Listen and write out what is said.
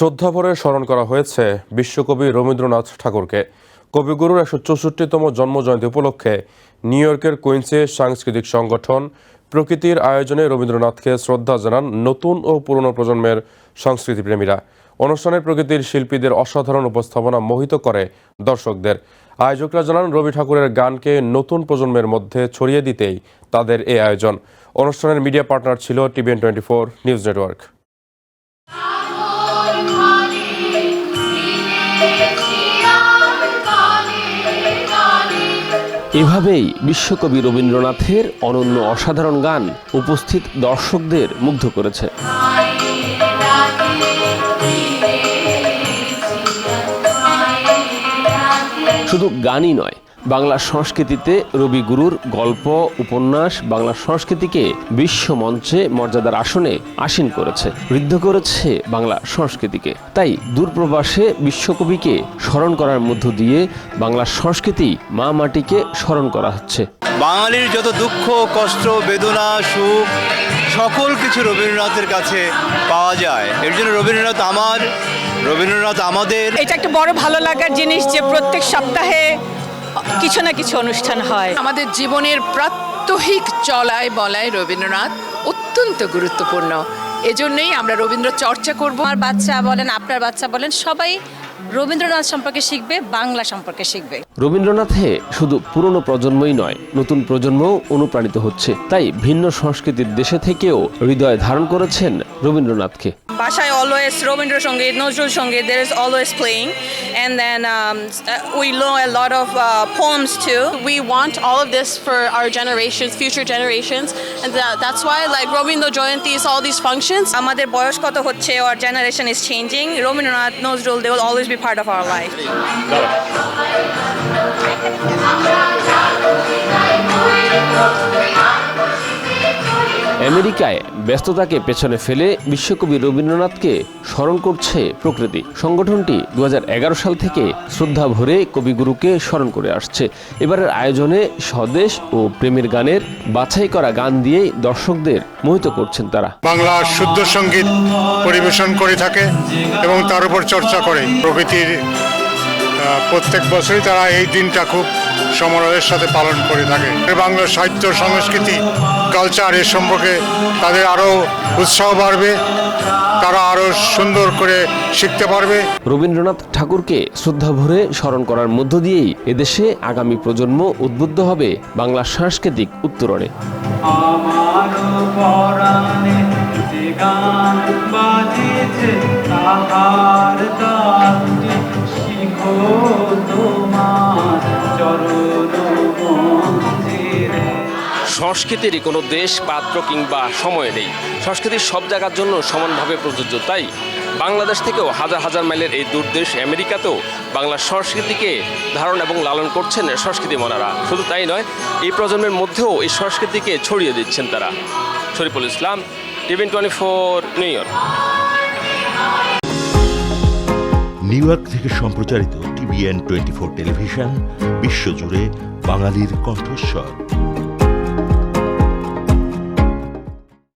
শ্রদ্ধাভরে স্মরণ করা হয়েছে বিশ্বকবি রবীন্দ্রনাথ ঠাকুরকে। কবিগুরুর একশো চৌষট্টিতম জন্মজয়ন্তী উপলক্ষে নিউ ইয়র্কের কুইন্সে সাংস্কৃতিক সংগঠন প্রকৃতির আয়োজনে রবীন্দ্রনাথকে শ্রদ্ধা জানান নতুন ও পুরনো প্রজন্মের সংস্কৃতিপ্রেমীরা। অনুষ্ঠানে প্রকৃতির শিল্পীদের অসাধারণ উপস্থাপনা মোহিত করে দর্শকদের। আয়োজকরা জানান, রবি ঠাকুরের গানকে নতুন প্রজন্মের মধ্যে ছড়িয়ে দিতেই তাদের এই আয়োজন। অনুষ্ঠানের মিডিয়া পার্টনার ছিল TVN twenty four news network. এভাবেই বিশ্বকবি রবীন্দ্রনাথের অনন্য অসাধারণ গান উপস্থিত দর্শকদের মুগ্ধ করেছে। শুধু গানই নয় বাংলা সংস্কৃতিতে রবি গুরুর গল্প উপন্যাস বাংলা সংস্কৃতিকে বিশ্ব মঞ্চে মর্যাদার আসনে আসীন করেছে ঋদ্ধ করেছে বাংলা সংস্কৃতিকে। তাই দূরপ্রবাসে বিশ্বকবিকে স্মরণ করার মধ্য দিয়ে বাংলা সংস্কৃতি মা মাটিকে স্মরণ করা হচ্ছে। বাঙালির যত দুঃখ কষ্ট বেদনা সুখ সকল কিছু রবীন্দ্রনাথের কাছে পাওয়া যায়। এর জন্য রবীন্দ্রনাথ আমার রবীন্দ্রনাথ আমাদের। এটা একটা বড় ভালো লাগার জিনিস যে প্রত্যেক সপ্তাহে কিছু না কিছু অনুষ্ঠান হয়। আমাদের জীবনের প্রাত্যহিক চলায় বলায় রবীন্দ্রনাথ অত্যন্ত গুরুত্বপূর্ণ। এজন্যই আমরা রবীন্দ্র চর্চা করব। আমার বাচ্চা বলেন আপনার বাচ্চা বলেন সবাই রবীন্দ্রনাথ সম্পর্কে শিখবে বাংলা সম্পর্কে শিখবে। রবীন্দ্রনাথে শুধু পুরনো প্রজন্মই নয় নতুন প্রজন্মও অনুপ্রাণিত হচ্ছে। তাই ভিন্ন সংস্কৃতির দেশে থেকেও হৃদয় ধারণ করেছেন রবীন্দ্রনাথকে। বাসায় অলওয়েজ রবীন্দ্রসঙ্গীত নজরুল সঙ্গীত দের is always playing and then we low a lot of uh, poems too we want all of this for our generations, future generations, and that, that's why like Robindra Jayanti is all these functions. আমাদের বয়স কত হচ্ছে our generation is changing Rabindranath Nazrul they will always be part of our life আমেরিকায় ব্যস্ততাকে পেছনে ফেলে বিশ্বকবি রবীন্দ্রনাথকে স্মরণ করছে প্রকৃতি। সংগঠনটি দু হাজার এগারো সাল থেকে শ্রদ্ধা ভরে কবিগুরুকে স্মরণ করে আসছে। এবারের আয়োজনে স্বদেশ ও প্রেমের গানের বাছাই করা গান দিয়েই দর্শকদের মোহিত করছেন তারা। বাংলা শুদ্ধ সংগীত পরিবেশন করে থাকে এবং তার উপর চর্চা করে। প্রকৃতির প্রত্যেক বছরই তারা এই দিনটা খুব সমারোহের সাথে পালন করে থাকে। বাংলা সাহিত্য সংস্কৃতি কালচার এর সম্পর্কে তাদের আরও উৎসাহ বাড়বে তারা আরও সুন্দর করে শিখতে পারবে। রবীন্দ্রনাথ ঠাকুরকে শ্রদ্ধা ভরে স্মরণ করার মধ্য দিয়েই এদেশে আগামী প্রজন্ম উদ্বুদ্ধ হবে বাংলা সাংস্কৃতিক উত্তরণে। বাজেছে তাহার শিখো। সংস্কৃতিরই কোনো দেশ, পাত্র কিংবা সময় নেই। সংস্কৃতির সব জায়গার জন্য সমানভাবে প্রযোজ্য, তাই বাংলাদেশ থেকেও হাজার হাজার মাইলের এই দূরদেশ আমেরিকাতেও বাংলার সংস্কৃতিকে ধারণ এবং লালন করছেন সংস্কৃতি মনারা। শুধু তাই নয়, এই প্রজন্মের মধ্যেও এই সংস্কৃতিকে ছড়িয়ে দিচ্ছেন তারা। Shariful Islam TVN twenty four, New York. New York থেকে সম্প্রচারিত টিভিএন টোয়েন্টি ফোর টেলিভিশন, বিশ্বজুড়ে বাঙালির কণ্ঠস্বর।